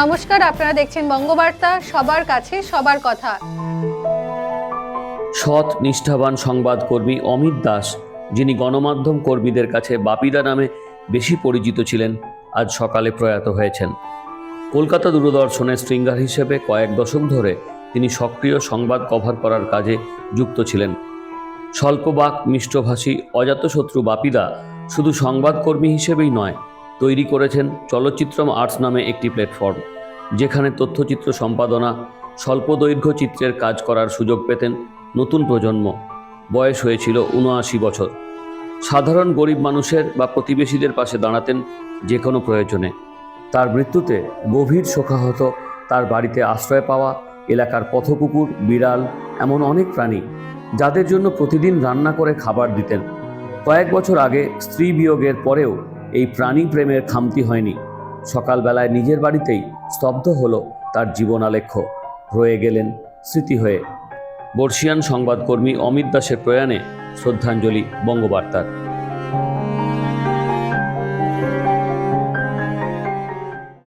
নমস্কার, আপনারা দেখছেন বঙ্গবার্তা, সবার কাছে সবার কথা। সৎ, নিষ্ঠাবান সংবাদকর্মী অমিত দাস, যিনি গণমাধ্যম কর্মীদের কাছে বাপিদা নামে বেশি পরিচিত ছিলেন, আজ সকালে প্রয়াত হয়েছেন। কলকাতা দূরদর্শনের স্ট্রিঙ্গার হিসেবে কয়েক দশক ধরে তিনি সক্রিয় সংবাদ কভার করার কাজে যুক্ত ছিলেন। স্বল্পবাক, মিষ্টভাষী, অজাতশত্রু বাপিদা শুধু সংবাদকর্মী হিসেবেই নয় তৈরি করেছেন চলচ্চিত্রম আর্টস নামে একটি প্ল্যাটফর্ম, যেখানে তথ্যচিত্র সম্পাদনা স্বল্প দৈর্ঘ্য চিত্রের কাজ করার সুযোগ পেতেন নতুন প্রজন্ম, বয়স হয়েছিল উনআশি বছর। সাধারণ গরিব মানুষের বা প্রতিবেশীদের পাশে দাঁড়াতেন যে কোনো প্রয়োজনে। তার মৃত্যুতে গভীর শোকাহত তার বাড়িতে আশ্রয় পাওয়া, এলাকার পথকুকুর, বিড়াল, এমন অনেক প্রাণী, যাদের জন্য প্রতিদিন রান্না করে খাবার দিতেন। কয়েক বছর আগে স্ত্রী বিয়োগের পরেও এই প্রাণী প্রেমের খামতি হয়নি। সকালবেলায় নিজের বাড়িতেই স্তব্ধ হলো তার জীবনালেখ্য। রয়ে গেলেন স্মৃতি হয়ে। বর্ষিয়ান সংবাদকর্মী অমিত দাসের প্রয়াণে শ্রদ্ধাঞ্জলি, বঙ্গবার্তার।